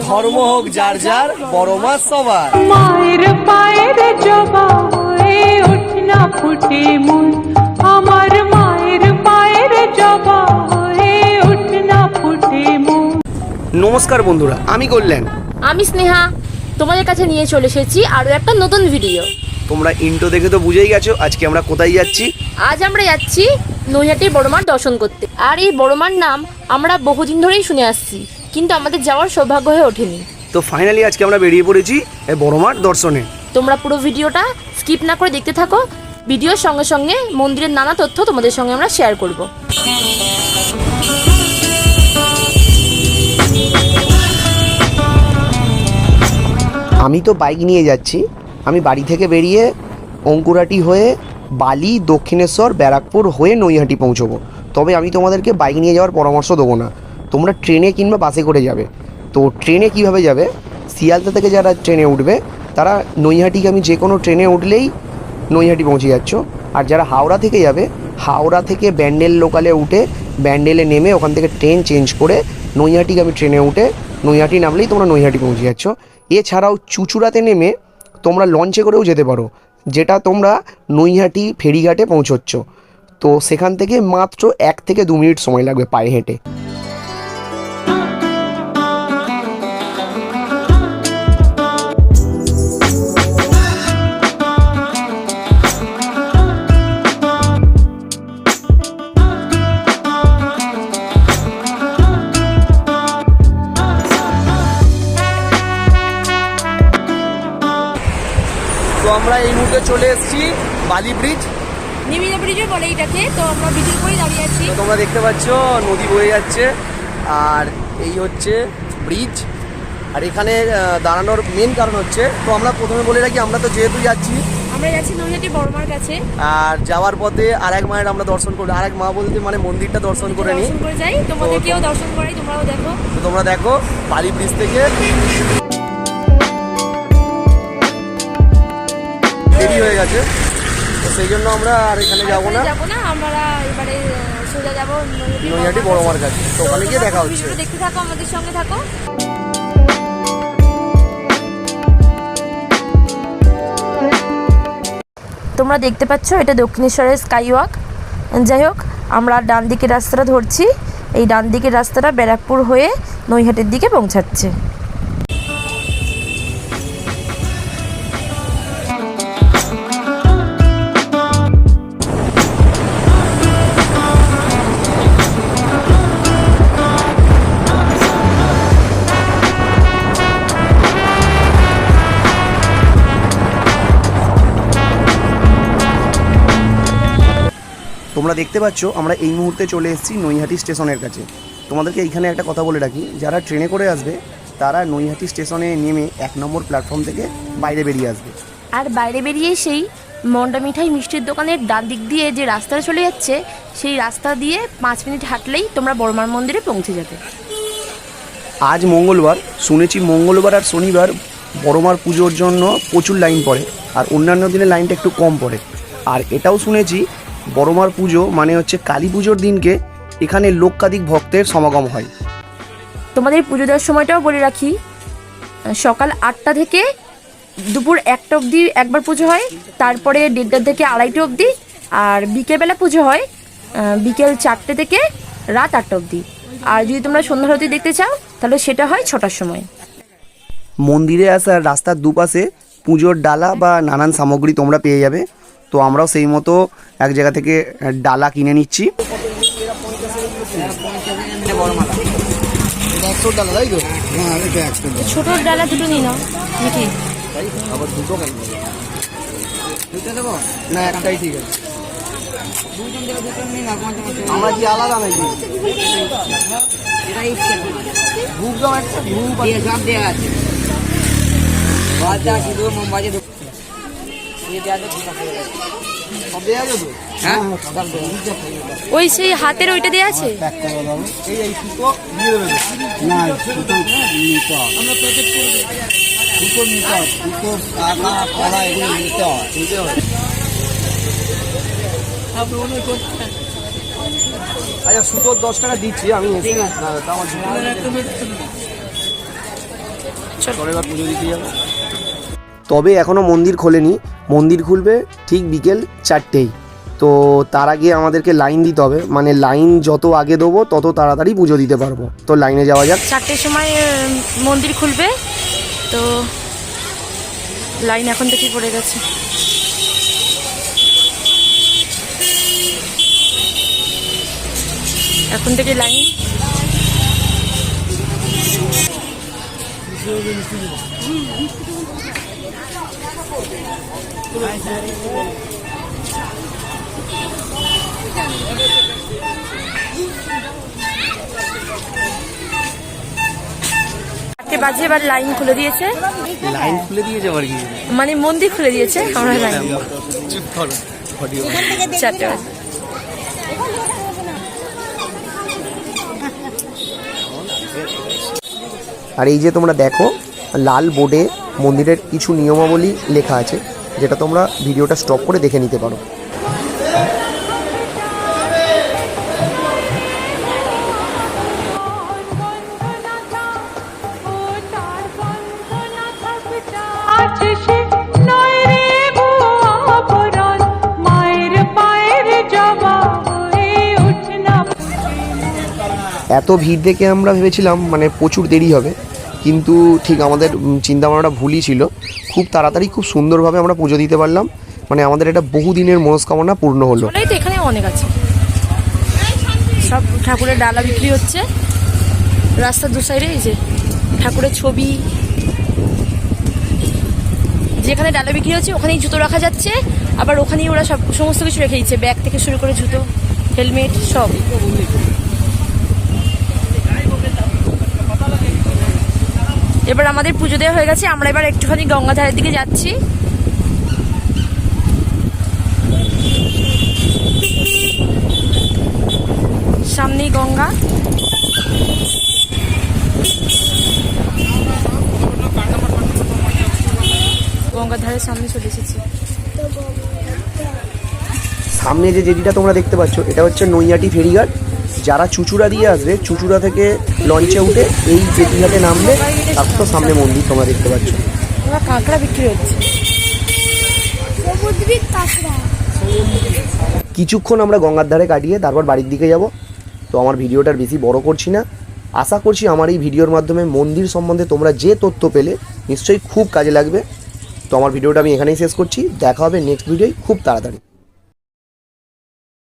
ধর্ম হোক যার যার বড় মাছ সবার। মায়ের পায়ের জবা হয়ে ওঠ না ফুটে মন। আমার মায়ের পায়ের জবা হয়ে ওঠ না ফুটে মন। নমস্কার বন্ধুরা আমি কল্যাণ। আমি স্নেহা। তোমাদের কাছে নিয়ে চলে এসেছি আরও একটা নতুন ভিডিও তোমরা ইন্টো দেখে তো বুঝেই গেছো আজকে আমরা কোথায় যাচ্ছি। আজ আমরা যাচ্ছি নৈহাটির বড়মার দর্শন করতে। আর এই বড়মার নাম আমরা বহুদিন ধরেই শুনে আসছি। কিন্তু আমাদের যাওয়ার সৌভাগ্য হয়ে ওঠেনি। তো ফাইনালি আজকে আমরা বেরিয়ে পড়েছি এই বড় মাঠ দর্শনে। তোমরা পুরো ভিডিওটা স্কিপ না করে দেখতে থাকো। ভিডিওর সঙ্গে সঙ্গে মন্দিরের নানা তথ্য তোমাদের সঙ্গে আমরা শেয়ার করব। আমি তো বাইক নিয়ে যাচ্ছি। আমি বাড়ি থেকে বেরিয়ে অঙ্কুরাটি হয়ে বালি দক্ষিণেশ্বর ব্যারাকপুর হয়ে নৈহাটি পৌঁছবো। তবে আমি তোমাদেরকে বাইক নিয়ে যাওয়ার পরামর্শ দেবো না। তোমরা ট্রেনে কিংবা বাসে করে যাবে। তো ট্রেনে কীভাবে যাবে? শিয়ালদা থেকে যারা ট্রেনে উঠবে, তারা নৈহাটিকে আমি যে কোনো ট্রেনে উঠলেই নৈহাটি পৌঁছে যাচ্ছ। আর যারা হাওড়া থেকে যাবে, হাওড়া থেকে ব্যান্ডেল লোকালে উঠে, ব্যান্ডেলে নেমে ওখান থেকে ট্রেন চেঞ্জ করে নৈহাটিকে আমি ট্রেনে উঠে নৈহাটি নামলেই তোমরা নৈহাটি পৌঁছে যাচ্ছ। এছাড়াও চুচুড়াতে নেমে তোমরা লঞ্চে করেও যেতে পারো, যেটা তোমরা নৈহাটি ফেরিঘাটে পৌঁছচ্ছ। তো সেখান থেকে মাত্র এক থেকে দু মিনিট সময় লাগবে পায়ে হেঁটে। আমরা এই মুহূর্তে চলে এসেছি বালি ব্রিজ। নিবিড়া ব্রিজে বলে এটাকে তো আমরা ব্রিজের উপরেই দাঁড়িয়ে আছি। তো তোমরা দেখতে পাচ্ছ নদী বয়ে যাচ্ছে আর এই হচ্ছে ব্রিজ। আর এখানে দাঁড়ানোর মেন কারণ হচ্ছে তো আমরা প্রথমে বলে রাখি আমরা তো যেহেতু যাচ্ছি। আমরা যাচ্ছি নৈহাটি বড়মার কাছে। আর যাওয়ার পথে আর এক মায়ের আমরা দর্শন করি আর এক মা বলতে মানে মন্দিরটা দর্শন করে নিই। দর্শন করে যাই তোমাদেরকেও দর্শন করাই তোমরাও দেখো। তো তোমরা দেখো বালি ব্রিজ থেকে। দেরি হয়ে গেছে। তো সেই জন্য আমরা আর এখানে যাব না। যাব না আমরা এবারে সোজা যাব নৈহাটি বড় মার কাছে। তো ওখানে গিয়ে দেখা হচ্ছে। দেখতে থাকো আমাদের সঙ্গে থাকো। তোমরা দেখতে পাচ্ছ এটা দক্ষিণেশ্বরের স্কাই ওয়াক যাই হোক আমরা ডান দিকের রাস্তাটা ধরছি। এই ডান দিকের রাস্তাটা ব্যারাকপুর হয়ে নৈহাটের দিকে পৌঁছাচ্ছে। তোমরা দেখতে পাচ্ছ আমরা এই মুহূর্তে চলে এসেছি নৈহাটি স্টেশনের কাছে। তোমাদেরকে এইখানে একটা কথা বলে রাখি যারা ট্রেনে করে আসবে তারা নৈহাটি স্টেশনে নেমে এক নম্বর প্ল্যাটফর্ম থেকে বাইরে বেরিয়ে আসবে। আর বাইরে বেরিয়ে সেই মন্ডা মিঠাই মিষ্টির দোকানের ডান দিক দিয়ে যে রাস্তাটা চলে যাচ্ছে সেই রাস্তা দিয়ে পাঁচ মিনিট হাঁটলেই তোমরা বড়মার মন্দিরে পৌঁছে যাবে। আজ মঙ্গলবার শুনেছি মঙ্গলবার আর শনিবার বড়মার পুজোর জন্য প্রচুর লাইন পড়ে আর অন্যান্য দিনে লাইনটা একটু কম পড়ে। আর এটাও শুনেছি বড়মার পুজো মানে হচ্ছে কালী পুজোর দিনকে এখানে লক্ষাধিক ভক্তের সমাগম হয়। তোমাদের পুজো দেওয়ার সময়টাও বলে রাখি সকাল আটটা থেকে দুপুর একটা অবধি একবার পুজো হয় তারপরে দেড়টা থেকে আড়াইটা অবধি আর বিকেলবেলা পুজো হয় বিকেল চারটে থেকে রাত আটটা অবধি। আর যদি তোমরা সন্ধ্যা আরতি দেখতে চাও তাহলে সেটা হয় ছটার সময়। মন্দিরে আসার রাস্তার দুপাশে পুজোর ডালা বা নানান সামগ্রী তোমরা পেয়ে যাবে। তো আমরাও সেই মতো এক জায়গা থেকে ডালা কিনে নিচ্ছি। ছোট ডালা দুটো নিয়ে নাও। নাকি? না একটাই ঠিক আছে আমরা কি আলাদা নাকি একটা আছে। ওই সেই হাতের ওইটা দেওয়া আছে? হয় হয় হয় হয় আচ্ছা সুতোর দশ টাকা দিচ্ছি আমি পুজো দিতে যাব। তবে এখনও মন্দির খোলেনি। মন্দির খুলবে ঠিক বিকেল চারটেই। তো তার আগে আমাদেরকে লাইন দিতে হবে। মানে লাইন যত আগে দেবো, তত তাড়াতাড়ি পুজো দিতে পারব। তো লাইনে যাওয়া যাক। চারটের সময় মন্দির খুলবে। তো লাইন এখন থেকেই পড়ে গেছে। এখন থেকে লাইন চারটে বাজে এবার লাইন খুলে দিয়েছে। লাইন খুলে দিয়ে যাবার কি? মানে মন্দির খুলে দিয়েছে আমরা লাইন। চুপ করো চারটে আর এই যে তোমরা দেখো লাল বোর্ডে মন্দিরের কিছু নিয়মাবলী লেখা আছে যেটা তোমরা ভিডিওটা স্টপ করে দেখে নিতে পারো। এত ভিড় দেখে আমরা ভেবেছিলাম মানে প্রচুর দেরি হবে। কিন্তু ঠিক আমাদের চিন্তাভাবনাটা ভুলই ছিল। খুব তাড়াতাড়ি, খুব সুন্দরভাবে আমরা পুজো দিতে পারলাম। মানে আমাদের এটা বহুদিনের মনস্কামনা পূর্ণ হলো। তো এখানে অনেক আছে। সব ঠাকুরের ডালা বিক্রি হচ্ছে। রাস্তার দু সাইডে এই যে ঠাকুরের ছবি। যেখানে ডালা বিক্রি হচ্ছে, ওখানেই জুতো রাখা যাচ্ছে। আবার ওখানেই ওরা সব, সমস্ত কিছু রেখে দিচ্ছে। ব্যাগ থেকে শুরু করে জুতো, হেলমেট, সব। এবার আমাদের পুজো দেওয়া হয়ে গেছে, আমরা এবার একটুখানি গঙ্গাধারের দিকে যাচ্ছি। সামনেই গঙ্গা। গঙ্গার সামনে সামনে যে জেটিটা তোমরা দেখতে পাচ্ছ, এটা হচ্ছে নৈয়াটি ফেরিঘাট। যারা চুচুড়া দিয়ে আসবে চুচুড়া থেকে লঞ্চে উঠে এই জেটিঘাটে নামবে তারপর তো সামনে মন্দির তোমরা দেখতে পাচ্ছ। কাঁকড়া বিক্রি হচ্ছে। কিছুক্ষণ আমরা গঙ্গার ধারে কাটিয়ে তারপর বাড়ির দিকে যাব। তো আমার ভিডিওটার বেশি বড় করছি না। আশা করছি আমার এই ভিডিওর মাধ্যমে মন্দির সম্বন্ধে তোমরা যে তথ্য পেলে নিশ্চয়ই খুব কাজে লাগবে। তো আমার ভিডিওটা আমি এখানেই শেষ করছি। দেখা হবে নেক্সট ভিডিওয় খুব তাড়াতাড়ি।